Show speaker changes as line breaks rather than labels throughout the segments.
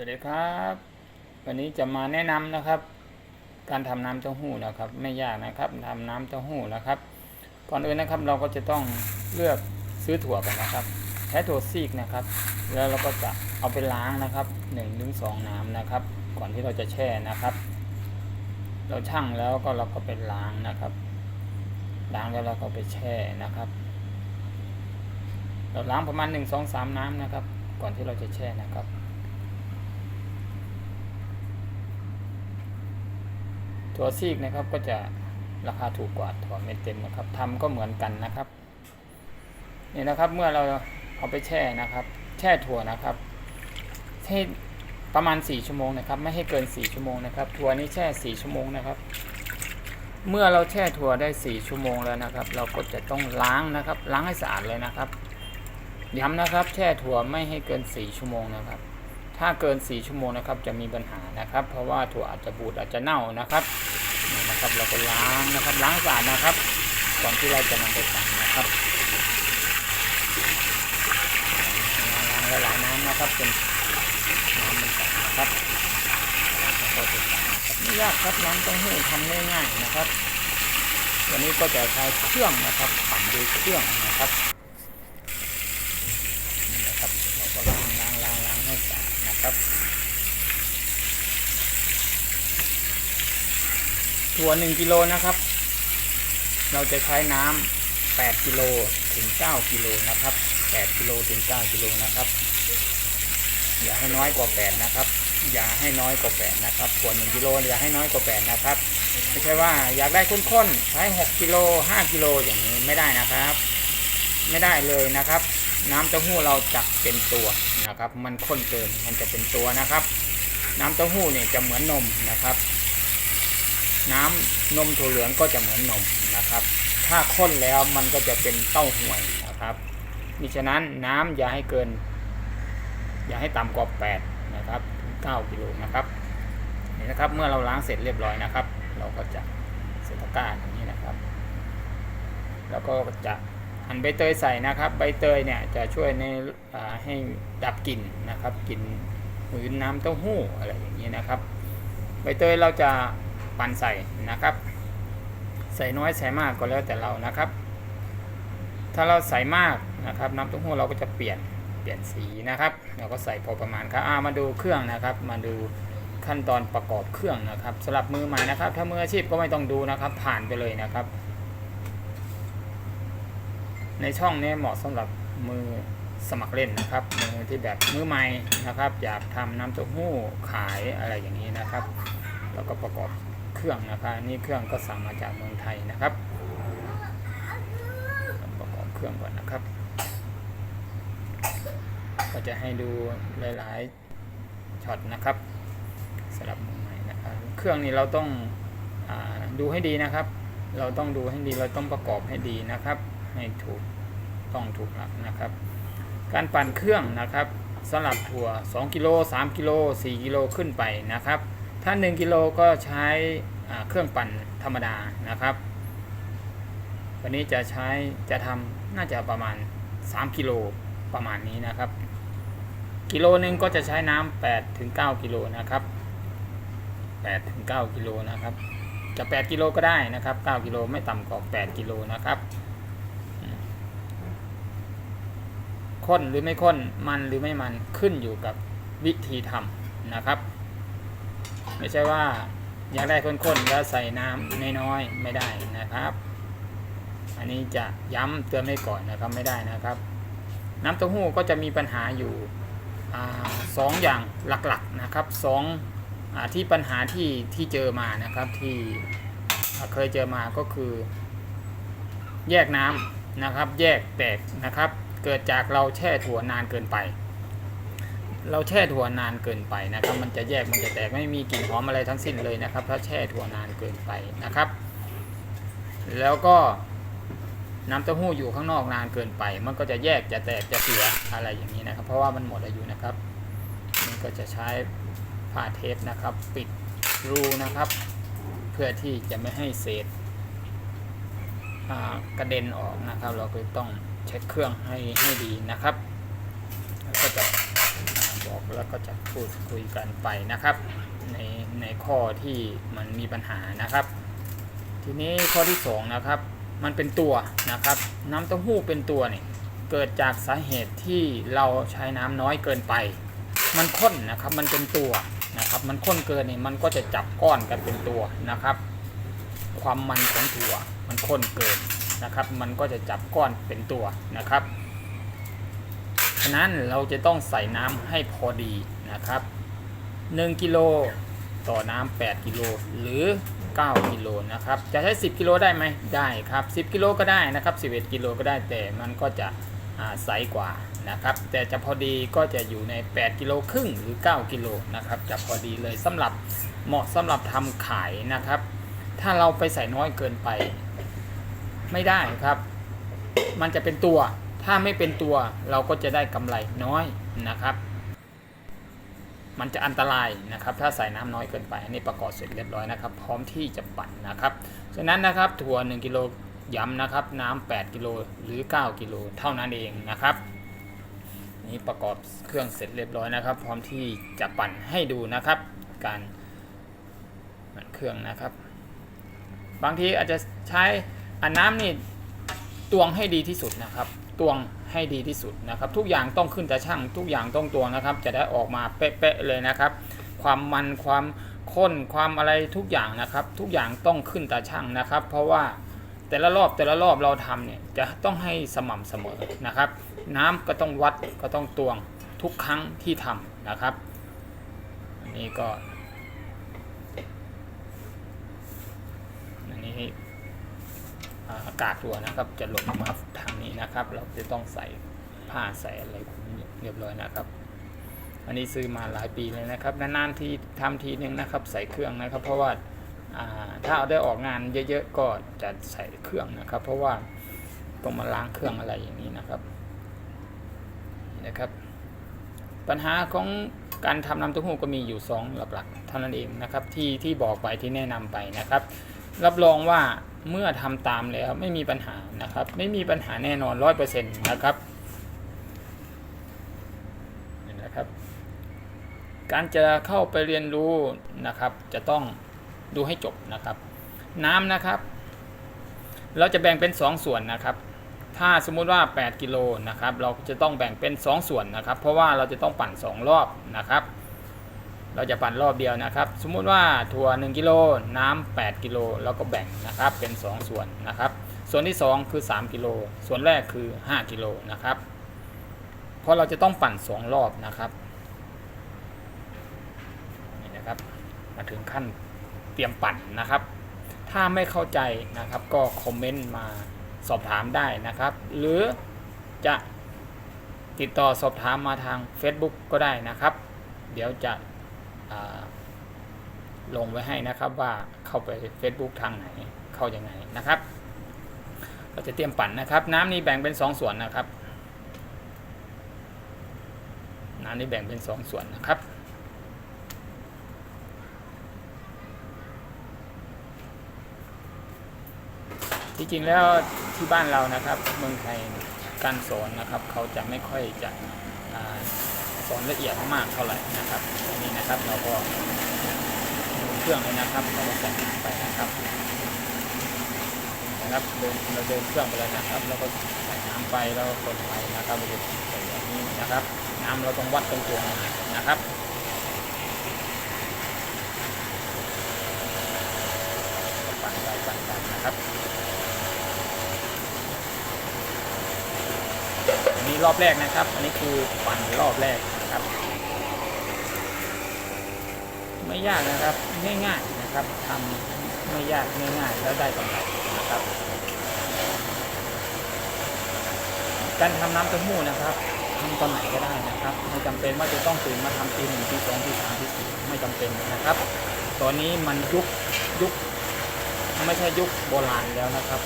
วัสดีครับ วันนี้จะมาแนะนำนะครับ การทำน้ำเต้าหู้นะครับ ไม่ยากนะครับทำน้ำเต้าหู้นะครับ ก่อนอื่นนะครับเราก็จะต้องเลือกซื้อถั่วกันนะครับใช้ถั่วซีกนะครับ แล้วเราก็จะเอาไปล้างนะครับ1นถึงสน้ำนะครับ ก่อนที่เราจะแช่นะครับ เราชั่งแล้วก็เราก็ไปล้างนะครับ ล้างแล้วเราก็ไปแช่นะครับ เราล้างประมาณ1 2 3น้ำนะครับ ก่อนที่เราจะแช่นะครับ ถั่วซีกนะครับก็จะราคาถูกกว่าถั่วเม็ดเต็มนะครับทำก็เหมือนกันนะครับนี่นะครับเมื่อเราเอาไปแช่นะครับ แช่ถั่วนะครับให้ประมาณ 4 ชั่วโมงนะครับ ไม่ให้เกิน 4 ชั่วโมงนะครับ ถั่วนี้แช่ 4 ชั่วโมงนะครับ เมื่อเราแช่ถั่วได้ 4 ชั่วโมงแล้วนะครับ เราก็จะต้องล้างนะครับ ล้างให้สะอาดเลยนะครับย้ำนะครับ แช่ถั่วไม่ให้เกิน 4 ชั่วโมงนะครับ ถ้าเกิน 4 ชั่วโมงนะครับ จะมีปัญหานะครับ เพราะว่าถั่วอาจจะบูดอาจจะเน่านะครับ นะครับเราก็ล้างนะครับล้างสะอาดนะครับ ก่อนที่เราจะนำไปปั่นนะครับล้างหลายน้ำนะครับจนน้ำมันใสนะครับแล้วก็จะปั่นนะครับไม่ยากครับน้ำเต้าหู้ทำง่ายๆนะครับ วันนี้ก็จะใช้เครื่องนะครับปั่นด้วยเครื่องนะครับนี่นะครับเราก็ล้างล้างล้างล้างให้สะอาดนะครับ ถั่ว1กิโลนะครับ เราจะใช้น้ำ8กิโลถึง9กิโลนะครับ8กิโลถึง9กิโลนะครับ อย่าให้น้อยกว่า 8 นะครับ อย่าให้น้อยกว่า 8 นะครับขว1กิโลอย่าให้น้อยกว่า 8 นะครับ ไม่ใช่ว่าอยากได้ข้นๆใช้6กิโล5กิโลอย่างนี้ไม่ได้นะครับ ไม่ได้เลยนะครับ น้ำเต้าหู้เราจะเป็นตัวนะครับ มันข้นเกินมันจะเป็นตัวนะครับ น้ำเต้าหู้เนี่ยจะเหมือนนมนะครับ น้ำนมถั่วเหลืองก็จะเหมือนนมนะครับ ถ้าข้นแล้วมันก็จะเป็นเต้าหวยนะครับมิฉะนั้นน้ำอย่าให้เกิน อย่าให้ต่ำกว่า8นะครับถึง9กิโลนะครับนี่นะครับเมื่อเราล้างเสร็จเรียบร้อยนะครับ เราก็จะเสตะกร้าอย่างนี้นะครับ แล้วก็จะหั่นใบเตยใส่นะครับ ใบเตยเนี่ยจะช่วยในให้ดับกลิ่นนะครับกลิ่นหืนน้ำเต้าหู้อะไรอย่างนี้นะครับ ใบเตยเราจะ ปันใส่นะครับ ใส่น้อยใส่มากก็แล้วแต่เรานะครับ ถ้าเราใส่มากนะครับน้ำเต้าหู้เราก็จะเปลี่ยนเปลี่ยนสีนะครับ เราก็ใส่พอประมาณครับอ่ามาดูเครื่องนะครับ มาดูขั้นตอนประกอบเครื่องนะครับสำหรับมือใหม่นะครับ ถ้ามืออาชีพก็ไม่ต้องดูนะครับ ผ่านไปเลยนะครับ ในช่องนี้เหมาะสำหรับมือสมัครเล่นนะครับมือที่แบบมือใหม่นะครับ อยากทำน้ำเต้าหู้ขายอะไรอย่างนี้นะครับ แล้วก็ประกอบ เครื่องนะครับนี่เครื่องก็สั่งมาจากเมืองไทยนะครับประกอบเครื่องก่อนนะครับ ก็จะให้ดูหลายๆช็อตนะครับสำหรับมือใหม่นะครับเครื่องนี้เราต้องอดูให้ดีนะครับ เราต้องดูให้ดีเราต้องประกอบให้ดีนะครับ ให้ถูกต้องถูกหลักนะครับ การปั่นเครื่องนะครับสำหรับถั่ว 2 กิโล 3 กิโล 4 กิโลขึ้นไปนะครับ ถ้า 1 กิโลก็ใช้เครื่องปั่นธรรมดานะครับวันนี้จะใช้จะทำน่าจะประมาณ 3 กิโลประมาณนี้นะครับ กิโลหนึ่งก็จะใช้น้ำ8ถึง9กิโลนะครับ8ถึง9กิโลนะครับ จะ 8 กิโลก็ได้นะครับ 9 กิโลไม่ต่ำกว่า8กิโลนะครับข้นหรือไม่ข้นมันหรือไม่มันขึ้นอยู่กับวิธีทำนะครับ ไม่ใช่ว่าอยากได้ข้นๆแล้วใส่น้ำน้อยๆไม่ได้นะครับ อันนี้จะย้ำเตือนไว้ก่อนนะครับไม่ได้นะครับ น้ำเต้าหู้ก็จะมีปัญหาอยู่สองอย่างหลักๆนะครับสองอที่ปัญหาที่ที่เจอมานะครับที่เคยเจอมาก็คือ แยกน้ำนะครับ แยกแตกนะครับ เกิดจากเราแช่ถั่วนานเกินไป เราแช่ถั่วนานเกินไปนะครับ มันจะแยกมันจะแตกไม่มีกลิ่นหอมอะไรทั้งสิ้นเลยนะครับ ถ้าแช่ถั่วนานเกินไปนะครับ แล้วก็น้ำเต้าหู้อยู่ข้างนอกนานเกินไป มันก็จะแยกจะแตกจะเสียอะไรอย่างนี้นะครับ เพราะว่ามันหมดอายุนะครับนี่ก็จะใช้ผ้าเทปนะครับ ปิดรูนะครับ เพื่อที่จะไม่ให้เศษกระเด็นออกนะครับ เราก็ต้องเช็คเครื่องให้ให้ดีนะครับ แล้วก็จะ บอกแล้วก็จะพูดคุยกันไปนะครับ ในในข้อที่มันมีปัญหานะครับ ทีนี้ข้อที่สองนะครับมันเป็นตัวนะครับ น้ำเต้าหู้เป็นตัวนี่เกิดจากสาเหตุที่เราใช้น้ำน้อยเกินไป มันข้นนะครับมันเป็นตัวนะครับ มันข้นเกินนี่มันก็จะจับก้อนกันเป็นตัวนะครับ ความมันของถั่วมันข้นเกินนะครับ มันก็จะจับก้อนเป็นตัวนะครับะนั้นเราจะต้องใส่น้ำให้พอดีนะครับ 1 กิโลต่อน้ำ8กิโลหรือ 9 กิโลนะครับ จะใช้ 10 กิโลได้ไหมได้ครับ 10 กิโลก็ได้นะครับ 11 กิโลก็ได้แต่มันก็จะใสกว่านะครับ แต่จะพอดีก็จะอยู่ใน 8 กิโลครึ่งหรือ 9 กิโลนะครับ จะพอดีเลยสำหรับเหมาะสำหรับทำขายนะครับ ถ้าเราไปใส่น้อยเกินไป ไม่ได้ครับ มันจะเป็นตัว ถ้าไม่เป็นตัวเราก็จะได้กำไรน้อยนะครับ มันจะอันตรายนะครับ ถ้าใส่น้ำน้อยเกินไปอันนี้ประกอบเสร็จเรียบร้อยนะครับ พร้อมที่จะปั่นนะครับฉะนั้นนะครับถั่ว1กิโลย้ำนะครับ น้ำ8กิโลหรือ 9 กิโลเท่านั้นเองนะครับนี่ประกอบเครื่องเสร็จเรียบร้อยนะครับ พร้อมที่จะปั่นให้ดูนะครับ การปั่นเครื่องนะครับ บางทีอาจจะใช้อันน้ำนี่ตวงให้ดีที่สุดนะครับ ตวงให้ดีที่สุดนะครับ ทุกอย่างต้องขึ้นแต่ช่างทุกอย่างต้องตวงนะครับ จะได้ออกมาเป๊ะๆเลยนะครับ ความมันความข้นความอะไรทุกอย่างนะครับ ทุกอย่างต้องขึ้นตาช่างนะครับ เพราะว่าแต่ละรอบแต่ละรอบเราทำเนี่ยจะต้องให้สม่ำเสมอนะครับ น้ำก็ต้องวัดก็ต้องตวงทุกครั้งที่ทำนะครับอันนี้ก็อันนี้ อากาศตัวนะครับ จะหล่นออกมาทางนี้นะครับ เราจะต้องใส่ผ้าใส่อะไรคุมเรียบร้อยนะครับ อันนี้ซื้อมาหลายปีเลยนะครับนานๆที่ทำทีนึงนะครับ ใส่เครื่องนะครับ เพราะว่าถ้าเอาได้ออกงานเยอะๆก็จะใส่เครื่องนะครับ เพราะว่าต้องมาล้างเครื่องอะไรอย่างนี้นะครับนะครับ ปัญหาของการทำน้ำเต้าหู้ก็มีอยู่สองหลักๆเท่านั้นเองนะครับที่ที่บอกไปที่แนะนำไปนะครับ รับรองว่า เมื่อทำตามแล้วไม่มีปัญหานะครับ ไม่มีปัญหาแน่นอนร้อยเปอร์เซ็นต์นะครับนะครับ การจะเข้าไปเรียนรู้นะครับ จะต้องดูให้จบนะครับ น้ำนะครับ เราจะแบ่งเป็น 2ส่วนนะครับ ถ้าสมมุติว่า 8 กิโลนะครับ เราจะต้องแบ่งเป็น 2ส่วนนะครับ เพราะว่าเราจะต้องปั่น 2 รอบนะครับ เราจะปั่นรอบเดียวนะครับ สมมุติว่าถั่ว 1 กิโลน้ำ8กิโลเราก็แบ่งนะครับเป็น 2 ส่วนนะครับ ส่วนที่ 2 คือ 3 กิโล ส่วนแรกคือ 5 กิโลนะครับ เพราะเราจะต้องปั่น 2 รอบนะครับนี่นะครับมาถึงขั้นเตรียมปั่นนะครับ ถ้าไม่เข้าใจนะครับก็คอมเมนต์มาสอบถามได้นะครับ หรือจะติดต่อสอบถามมาทาง Facebook ก็ได้นะครับ เดี๋ยวจะ ลงไว้ให้นะครับว่าเข้าไป Facebook ทางไหนเข้ายังไงนะครับ เราจะเตรียมปั่นนะครับ น้ำนี้แบ่งเป็น 2ส่วนนะครับ น้ำนี้แบ่งเป็น 2ส่วนนะครับที่จริงแล้วที่บ้านเรานะครับ เมืองไทยการสอนนะครับ เขาจะไม่ค่อยจะ สอนละเอียดมากเท่าไหร่นะครับอันนี้นะครับเราก็ดูเครื่องเลยนะครับเราก็ใส่ไปนะครับนะครับเดินเราเดินเครื่องไปเลยนะครับ แล้วก็ใส่น้ำไปแล้วก็คนไปนะครับเราจะใส่แบบนี้นะครับ น้ำเราต้องวัดตรงตัวนะครับปั่นไปปั่นไปนะครับอันนี้รอบแรกนะครับ อันนี้คือปั่นรอบแรก นะครับ ไม่ยากนะครับง่ายๆนะครับทำไม่ยากง่ายๆแล้วได้กำไรนะครับ การทำน้ำเต้าหู้นะครับทำตอนไหนก็ได้นะครับ ไม่จำเป็นว่าจะต้องตื่นมาทำตีหนึ่งตีสองตีสามตีสี่ไม่จำเป็นนะครับ ตอนนี้มันยุคยุคไม่ใช่ยุคโบราณแล้วนะครับ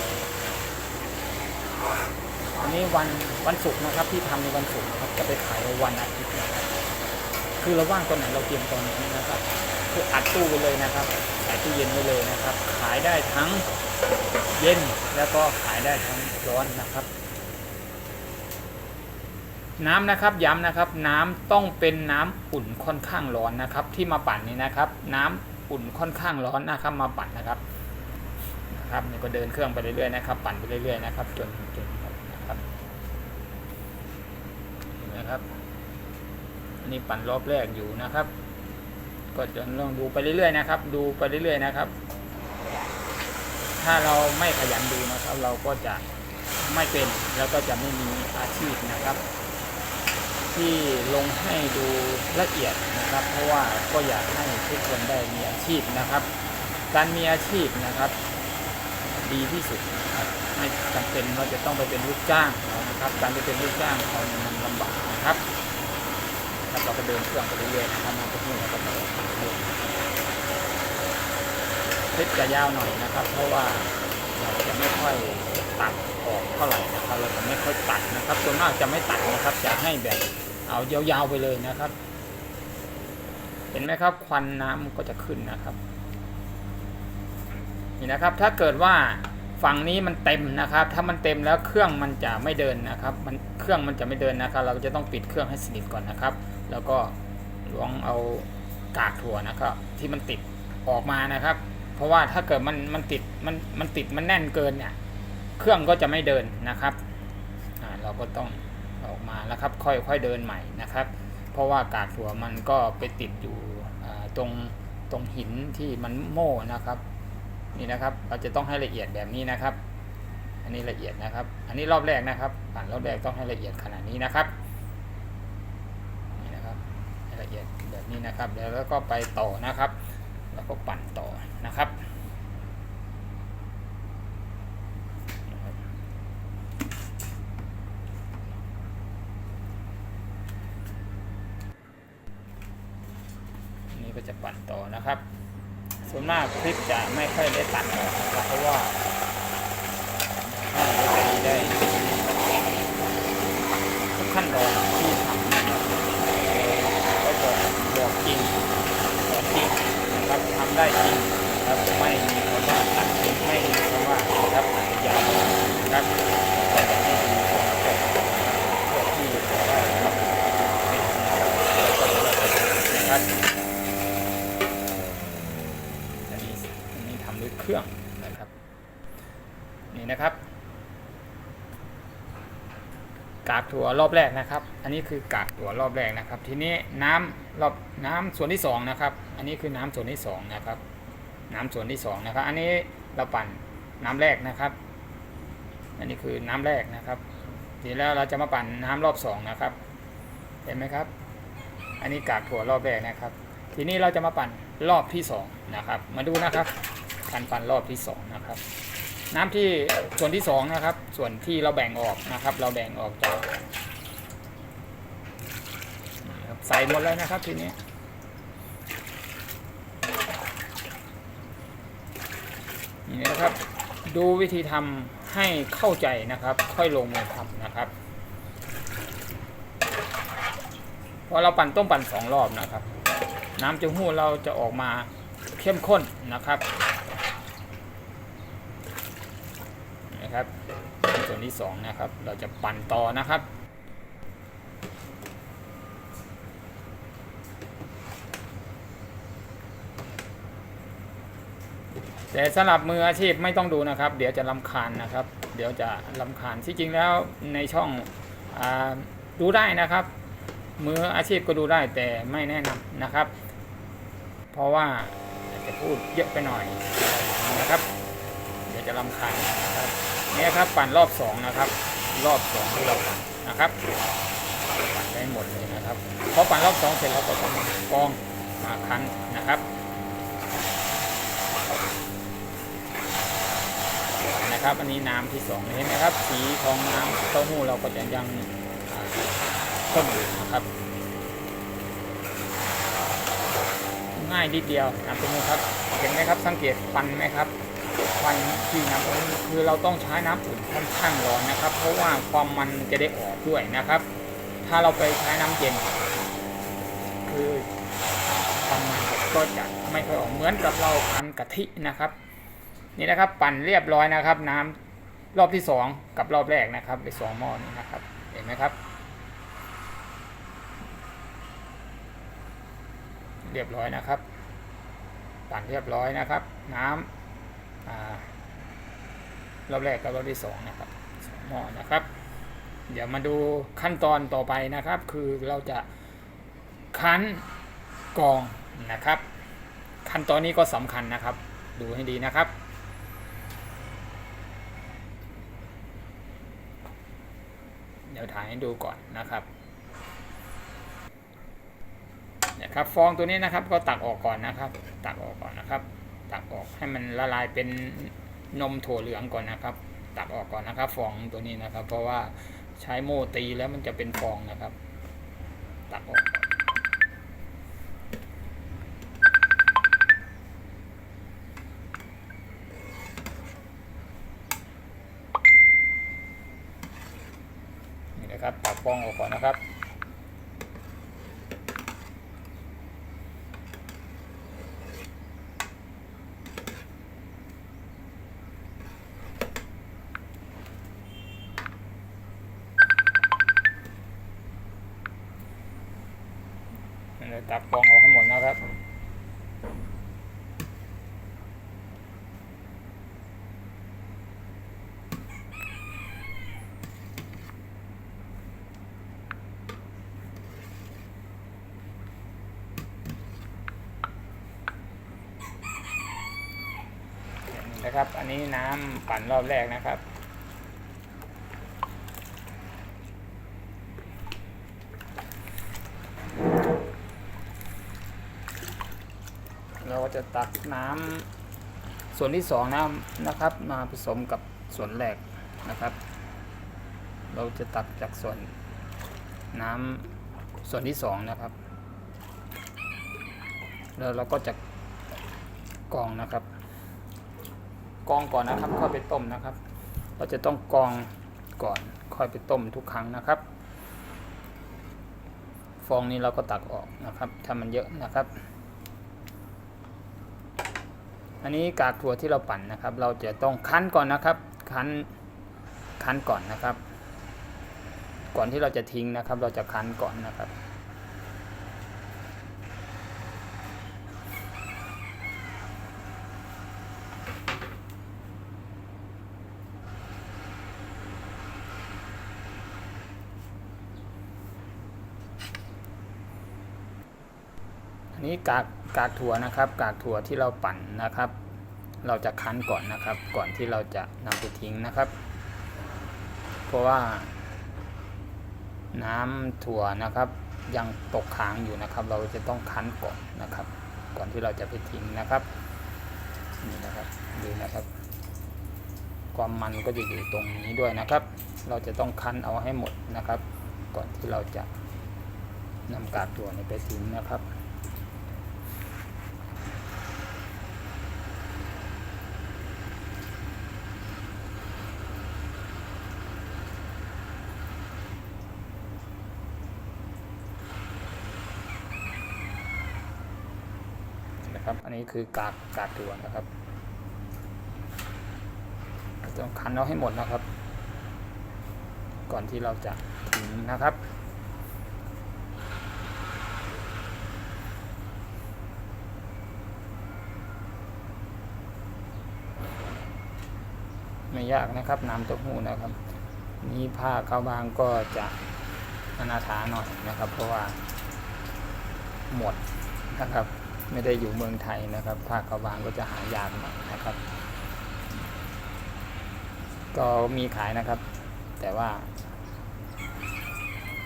อันนี้วันวันศุกร์นะครับที่ทำในวันศุกร์นะครับจะไปขายวันอาทิตย์นะครับคือเราว่างตอนไหนเราเตรียมตอนนี้นะครับคืออัดตู้ไปเลยนะครับใส่ตู้เย็นไว้เลยนะครับ ขายได้ทั้งเย็นแล้วก็ขายได้ทั้งร้อนนะครับ น้ำนะครับย้ำนะครับ น้ำต้องเป็นน้ำอุ่นค่อนข้างร้อนนะครับ ที่มาปั่นนี่นะครับ น้ำอุ่นค่อนข้างร้อนนะครับมาปั่นนะครับนะครับนี่ก็เดินเครื่องไปเรื่อยๆนะครับ ปั่นไปเรื่อยๆนะครับจนจนหมดนะครับเห็ นะครับ อันนี้ปั่นรอบแรกอยู่นะครับ ก็จะลองดูไปเรื่อยๆนะครับ ดูไปเรื่อยๆนะครับ ถ้าเราไม่ขยันดูนะครับ เราก็จะไม่เป็นแล้วก็จะไม่มีอาชีพนะครับ ที่ลงให้ดูละเอียดนะครับ เพราะว่าก็อยากให้ทุกคนได้มีอาชีพนะครับ การมีอาชีพนะครับ ดีที่สุดนะครับไม่จำเป็นว่าจะต้องไปเป็นลูกจ้างนะครับ การไปเป็นลูกจ้างเขาเนี่ยมันลำบาก นะครับเราก็เดินเครื่องไปเรื่อยๆนะครับมันก็มุ่งแล้วก็ไปเรื่อยๆคลิปจะยาวหน่อยนะครับ เพราะว่าเราจะไม่ค่อยตัดออกเท่าไหร่นะครับเราจะไม่ค่อยตัดนะครับส่วนมากจะไม่ตัดนะครับจะให้แบบเอายาวๆไปเลยนะครับ เห็นไหมครับ ควันน้ำก็จะขึ้นนะครับนี่นะครับ ถ้าเกิดว่าฝั่งนี้มันเต็มนะครับ ถ้ามันเต็มแล้วเครื่องมันจะไม่เดินนะครับ มันเครื่องมันจะไม่เดินนะครับ เราจะต้องปิดเครื่องให้สนิทก่อนนะครับ แล้วก็ลองเอากากถั่วนะครับที่มันติดออกมานะครับ เพราะว่าถ้าเกิดมันมันติดมันมันติดมันแน่นเกินเนี่ย เครื่องก็จะไม่เดินนะครับเราก็ต้องออกมาแล้วครับค่อยค่อยเดินใหม่นะครับ เพราะว่ากากถั่วมันก็ไปติดอยู่ตรงตรงหินที่มันโม่นะครับ นี่นะครับเราจะต้องให้ละเอียดแบบนี้นะครับ อันนี้ละเอียดนะครับ อันนี้รอบแรกนะครับปั่นรอบแรกต้องให้ละเอียดขนาดนี้นะครับ ให้ละเอียดแบบนี้นะครับแล้วก็ไปต่อนะครับ แล้วก็ปั่นต่อนะครับนนี้ก็จะปั่นต่อนะครับ ส่วนมากคลิปจะไม่ค่อยได้ตัดออกนะครับเพราะว่าให้ได้ทุกขั้นตอนที่ทำนะครับก็บอกบอกจริงสอนจริงนะครับทำได้จริงนะครับไม่มีคำว่าตัดทิ้งไม่มีคำว่านะครับยาวนะครับแต่ให้ดีกว่าเพื่อที่จะได้ครับนะครับ อันนี้อันนี้ทำด้วยเครื่องนะครับ นี่นะครับ กากถั่ว รอบแรกนะครับ อันนี้คือกากถั่วรอบแรกนะครับ ทีนี้น้ำรอบน้ำส่วนที่สองนะครับ อันนี้คือน้ำส่วนที่สองนะครับ น้ำส่วนที่สองนะครับ อันนี้เราปั่นน้ำแรกนะครับ อันนี้คือน้ำแรกนะครับ ทีแล้วเราจะมาปั่นน้ำรอบสองนะครับ เห็นไหมครับ อันนี้กากถั่วรอบแรกนะครับ ทีนี้เราจะมาปั่นรอบที่สองนะครับ มาดูนะครับการปั่นรอบที่สองนะครับ น้ำที่ส่วนที่สองนะครับ ส่วนที่เราแบ่งออกนะครับ เราแบ่งออกจากใส่หมดเลยนะครับทีนี้นี่นะครับ ดูวิธีทำให้เข้าใจนะครับ ค่อยลงมือทำนะครับพอเราปั่นต้มปั่นสองรอบนะครับ น้ำเจ้าหู้เราจะออกมาเข้มข้นนะครับส่วน ที่สองนะครับ เราจะปั่นต่อนะครับ แต่สำหรับมืออาชีพไม่ต้องดูนะครับ เดี๋ยวจะลำคาญนะครับ เดี๋ยวจะลำคาญที่จริงแล้วในช่องอดูได้นะครับ มืออาชีพก็ดูได้แต่ไม่แนะนำนะครับ เพราะว่าจะพูดเยอะไปหน่อยนะครับ เดี๋ยวจะลำคาญนะครับ นี่ครับปั่นรอบสองนะครับ รอบสองที่เราปั่นนะครับปั่นได้หมดเลยนะครับพอปั่นรอบสองเสร็จเราก็ต้องกองมาคั้นนะครับนะครับอันนี้น้ำที่สองเห็นไหมครับ สีของน้ำเต้าหู้เราก็จะยังข้นอยู่นะครับง่ายนิดเดียวน้ำตรงนี้ครับเห็นไหมครับสังเกตควันไหมครับ ควันที่น้ำนคือเราต้องใช้น้ำอุ่นค่อนข้างร้อนนะครับ เพราะว่าความมันจะได้ออกด้วยนะครับ ถ้าเราไปใช้น้ำเย็น คือความมันก็จะไม่ค่อยออกเหมือนกับเราปั่นกะทินะครับ นี่นะครับปั่นเรียบร้อยนะครับ น้ำรอบที่สองกับรอบแรกนะครับในสองหม้อนี้นะครับ เห็นไหมครับ เรียบร้อยนะครับ ปั่นเรียบร้อยนะครับ น้ำ รอบแรกกับรอบที่สองนะครับสองหม้อนะครับ เดี๋ยวมาดูขั้นตอนต่อไปนะครับ คือเราจะคั้นกองนะครับ ขั้นตอนนี้ก็สำคัญนะครับ ดูให้ดีนะครับเดี๋ยวถ่ายให้ดูก่อนนะครับเนี่ยครับฟองตัวนี้นะครับก็ตักออกก่อนนะครับ ตักออกก่อนนะครับ ตักออกให้มันละลายเป็นนมถั่วเหลืองก่อนนะครับ ตักออกก่อนนะครับ ฟองตัวนี้นะครับ เพราะว่าใช้โม่ตีแล้วมันจะเป็นฟองนะครับ ตักออกก่อนนี่นะครับ ตักฟองออกก่อนนะครับ เราตักฟองออกทั้งหมดนะครับ นะครับ อันนี้น้ำปั่นรอบแรกนะครับ เราก็จะตักน้ำส่วนที่สองนะนะครับ มาผสมกับส่วนแรกนะครับ เราจะตักจากส่วนน้ำส่วนที่สองนะครับ แล้วเราก็จะกรองนะครับ กองก่อนนะครับค่อยไปต้มนะครับ เราจะต้องกองก่อนค่อยไปต้มทุกครั้งนะครับ ฟองนี้เราก็ตักออกนะครับถ้ามันเยอะนะครับ อันนี้กากถั่วที่เราปั่นนะครับ เราจะต้องคั้นก่อนนะครับ คั้นคั้นก่อนนะครับ ก่อนที่เราจะทิ้งนะครับ เราจะคั้นก่อนนะครับ อั นี้กากกากถั่วนะครับ กากถั่วที่เราปั่นนะครับ เราจะคั้นก่อนนะครับ ก่อนที่เราจะนำไปทิ้งนะครับ เพราะว่า น้ำถั่วนะครับ ยังตกค้างอยู่นะครับ เราจะต้องคั้นก่อนนะครับ ก่อนที่เราจะไปทิ้งนะครับนี่นะครับดูนะครับ ความมันก็จะอยู่ตรงนี้ด้วยนะครับ เราจะต้องคั้นเอาให้หมดนะครับ ก่อนที่เราจะนำกากถั่วไปทิ้งนะครับ นี้คือกากกากถั่วนะครับต้องคั้นเอาให้หมดนะครับ ก่อนที่เราจะทิ้งนะครับ ไม่ยากนะครับน้ำเต้าหู้นะครับ นี่ผ้าเข้าวบางก็จะอนาถาหน่อยนะครับ เพราะว่าหมดนะครับ ไม่ได้อยู่เมืองไทยนะครับ ภาคเขาบางก็จะหายากหน่อยนะครับ ก็มีขายนะครับ แต่ว่า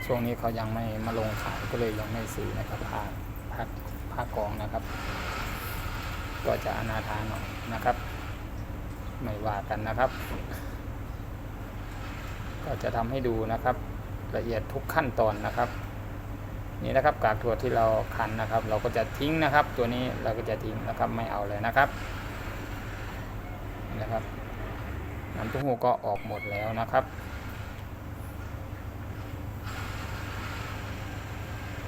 ช่วงนี้เขายังไม่มาลงขายก็เลยยังไม่ซื้อนะครับผ้าผ้าผ้ากองนะครับ ก็จะอนาถาหน่อยนะครับ ไม่ว่ากันนะครับ ก็จะทำให้ดูนะครับ ละเอียดทุกขั้นตอนนะครับ นี่นะครับกากถั่วที่เราคั้นนะครับ เราก็จะทิ้งนะครับ ตัวนี้เราก็จะทิ้งนะครับไม่เอาเลยนะครับนะครับน้ำเต้าหู้ก็ออกหมดแล้วนะครับ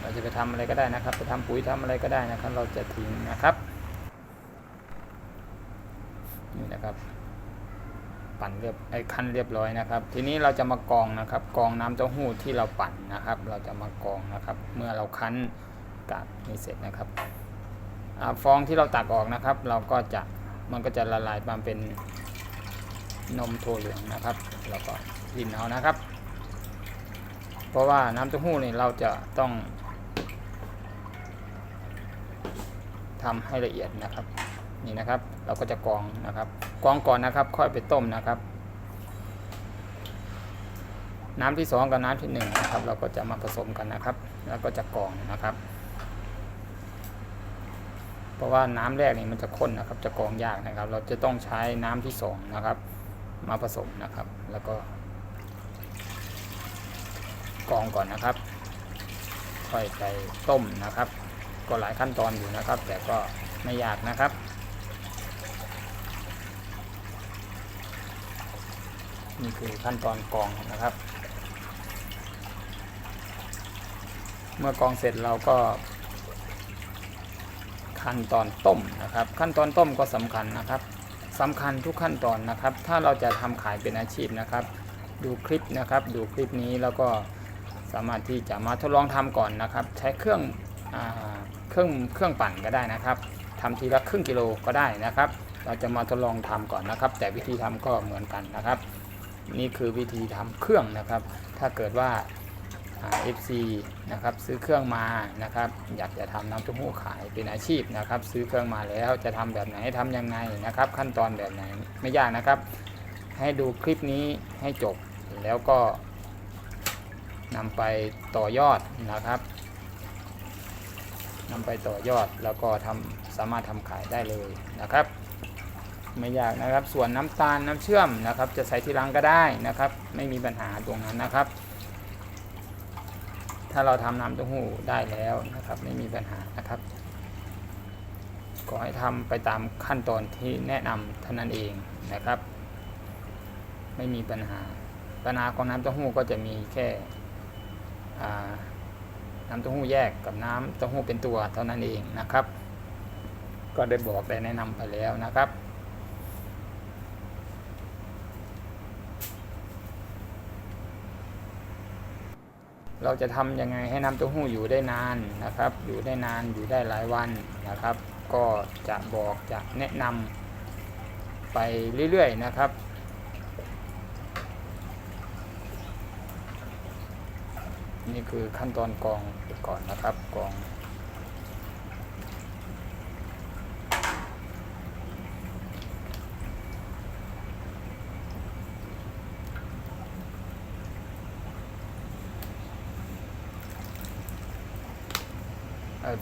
เราจะไปทำอะไรก็ได้นะครับ ไปทำปุ๋ยทำอะไรก็ได้นะครับ เราจะทิ้งนะครับนี่นะครับ ปั่นเรียบไอ้คั้นเรียบร้อยนะครับ ทีนี้เราจะมากองนะครับ กองน้ำเต้าหู้ที่เราปั่นนะครับ เราจะมากองนะครับ เมื่อเราคั้นกากนี้เสร็จนะครับอฟองที่เราตักออกนะครับ เราก็จะมันก็จะละลายมาเป็นนมถั่วเหลืองนะครับเราก็รินเอานะครับ เพราะว่าน้ำเต้าหู้นี่เราจะต้องทำให้ละเอียดนะครับ นี่นะครับ เราก็จะกรองนะครับ กองก่อนนะครับ ค่อยไปต้มนะครับ น้ำที่สองกับน้ำที่หนึ่งนะครับ เราก็จะมาผสมกันนะครับ แล้วก็จะกรองนะครับ เพราะว่าน้ำแรกนี่มันจะข้นนะครับ จะกรองยากนะครับ เราจะต้องใช้น้ำที่สองนะครับ มาผสมนะครับ แล้วก็กรองก่อนนะครับ ค่อยไปต้มนะครับ ก็หลายขั้นตอนอยู่นะครับ แต่ก็ไม่ยากนะครับ นี่คือขั้นตอนกองนะครับ เมื่อกองเสร็จเราก็ ขั้นตอนต้มนะครับ ขั้นตอนต้มก็สำคัญนะครับสำคัญทุกขั้นตอนนะครับ ถ้าเราจะทำขายเป็นอาชีพนะครับ ดูคลิปนะครับ ดูคลิปนี้แล้วก็สามารถที่จะมาทดลองทำก่อนนะครับ ใช้เครื่องอเครื่องเครื่องปั่นก็ได้นะครับทำทีละครึ่งกิโลก็ได้นะครับ เราจะมาทดลองทำก่อนนะครับ แต่วิธีทำก็เหมือนกันนะครับ นี่คือวิธีทำเครื่องนะครับ ถ้าเกิดว่าเอฟซีนะครับซื้อเครื่องมานะครับอยากจะทำน้ำเต้าหู้ขายเป็นอาชีพนะครับ ซื้อเครื่องมาแล้วจะทำแบบไหนทำยังไงนะครับ ขั้นตอนแบบไหนไม่ยากนะครับ ให้ดูคลิปนี้ให้จบแล้วก็นำไปต่อยอดนะครับนำไปต่อยอดแล้วก็ทำสามารถทำขายได้เลยนะครับ ไม่ยากนะครับ ส่วนน้ำตาลน้ำเชื่อมนะครับ จะใส่ทีหลังก็ได้นะครับ ไม่มีปัญหาตรงนั้นนะครับ ถ้าเราทำน้ำเต้าหู้ได้แล้วนะครับ ไม่มีปัญหานะครับขอให้ทำไปตามขั้นตอนที่แนะนำเท่านั้นเองนะครับ ไม่มีปัญหาปัญหาของน้ำเต้าหู้ก็จะมีแค่น้ำเต้าหู้แยกกับน้ำเต้าหู้เป็นตัวเท่านั้นเองนะครับ ก็ได้บอกได้แนะนำไปแล้วนะครับ เราจะทำยังไงให้น้ำเต้าหู้อยู่ได้นานนะครับ อยู่ได้นานอยู่ได้หลายวันนะครับ ก็จะบอกจะแนะนำไปเรื่อยๆนะครับ นี่คือขั้นตอนกองก่อนนะครับกอง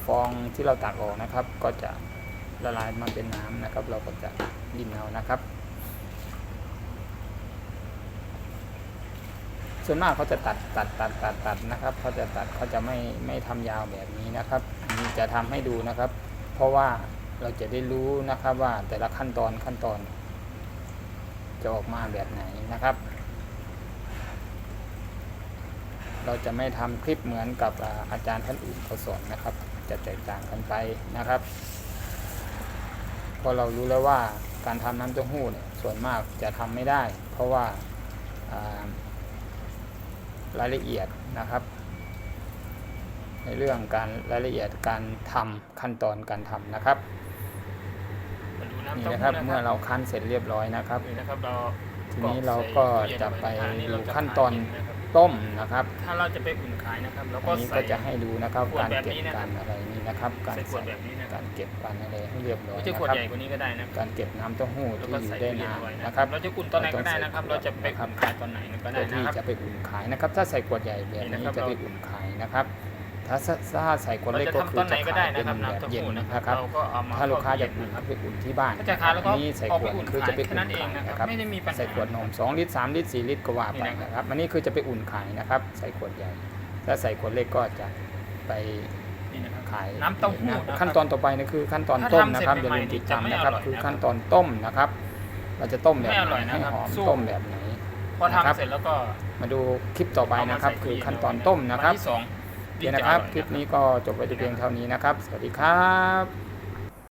ฟองที่เราตักออกนะครับ ก็จะละลายมาเป็นน้ำนะครับ เราก็จะดินเอานะครับ ส่วนมากเขาจะตัดตัดตัดตัดตัดนะครับเขาจะตัดเขาจะไม่ไม่ทำยาวแบบนี้นะครับอันนี้จะทำให้ดูนะครับ เพราะว่าเราจะได้รู้นะครับว่าแต่ละขั้นตอนขั้นตอน จะออกมาแบบไหนนะครับ เราจะไม่ทำคลิปเหมือนกับอาอาจารย์ท่านอื่นเขาสอนนะครับ จะแตกต่างกันไปนะครับเพราะเรารู้แล้วว่าการทำน้ำเต้าหู้เนี่ยส่วนมากจะทำไม่ได้ เพราะว่าอ่ารายละเอียดนะครับ ในเรื่องการรายละเอียดการทำขั้นตอนการทำนะครับ
มาดูน้ำ
นี่
เต้า
นะ
หู้
ครับ
นะ
เมื่อเราคั้นเสร็จเรียบร้อยนะครับ
นี่นะครับเรา
ทีนี้เราก็จะไป
นี่
ดู
เราจะ
ขั้นตอน
ขายเงนะครับ
ต้มนะครับ
ถ้าเราจะไปอุ่นขายนะครับเราก็
อันนี้
ใส่
ก็จะให้ดูนะครับ
ขวด
การ
แบบ
เก็บ
นี้นะครับ
การอะไรนี่นะครับ การ
ใส่ขวด
ใส่
แบบนี้นะครั
กา
บ
รเก็บการอะไรให้เรียบร้อย
ไม่
นะ
ใช่ขวด
ครับ
ใหญ่กว่านี้ก็ได้นะครับ
การเก็บน้ำเต้าหู้
แล้ว
ที่
ก็
อยู่
ใส่
ได้
ตู้เย็น
นาน
เอาไว้นะ
นะ
ค
ค
รั
รั
บ บ เราจะอุ่นตอนไหนก็ได้นะครับ เราจะไปอุ่นขายตอนไหนก็ได้
เพื่อที่
นะครับ
จะไปอุ่นขายนะครับ ถ้าใส่ขวดใหญ่แบบ
นี่นะ
นี้
ครับ
จะไปอุ่นขายนะครับ ถ้าถ้าใส่ขวด
เรา
เล็ก
จะ
ก็
ทำ
คือ
ตอนไหน
จะ
ก็
ขา
ได้
ยเป็
นะ
น
ครับ
แบ
น้ำ
บ
เต้า
เย็น
หู้นะ
นะ
ค
ค
รั
รั
บบเราก็เอามา
ถ้าลูกค้าจะ
เข้
อุ่น
เย็นนะครับ
ไปอุ่นที่บ้าน
ก็จะขายแล้วก็
อันนี้ใส่ขวด
เอาไปอุ่น
คือจะไป
ขายแค่นั้นเองนะครับ
ครับ
ไม่ได้มีปัญหา
ใส่ขวดนม2ลิตร3ลิตร4ลิตรก็ว่าไป
นี่นะครับ
นะครับอันนี้คือจะไปอุ่นขายนะครับ ใส่ขวดใหญ่ ถ้าใส่ขวดเล็กก็จะไป
นี่นะครับ
ขาย
น้ำเต้าหู้
นะ
นะครับ
ขั้นตอนต่อไปนี่คือขั้นตอน
ถ้า
ต้ม
ทำ
นะครับ
เสร็
อย่า
จ
ลืม
ใหม่ๆ
ติดตาม
จะไม่
นะครับ
อร่อย
คือ
นะครับ
ขั้นตอนต้มนะครับ เราจะต้มแบบ
ไม่อ
ไห
ร่อย
น
นะ
ให้
ครับ
หอม
สู้
ต้มแบบไหน
พอ
นะครับ
ทำเสร็จแล้วก็
มาดูคลิปต่อไปนะครับ
เามาใส่
คือ
ตู้เย็
ขั้นตอนต้มนะครับ เดี๋ยวนะครับ คลิปนี้ก็จบไปแต่เพียงเท่านี้นะครับ สวัสดีครับ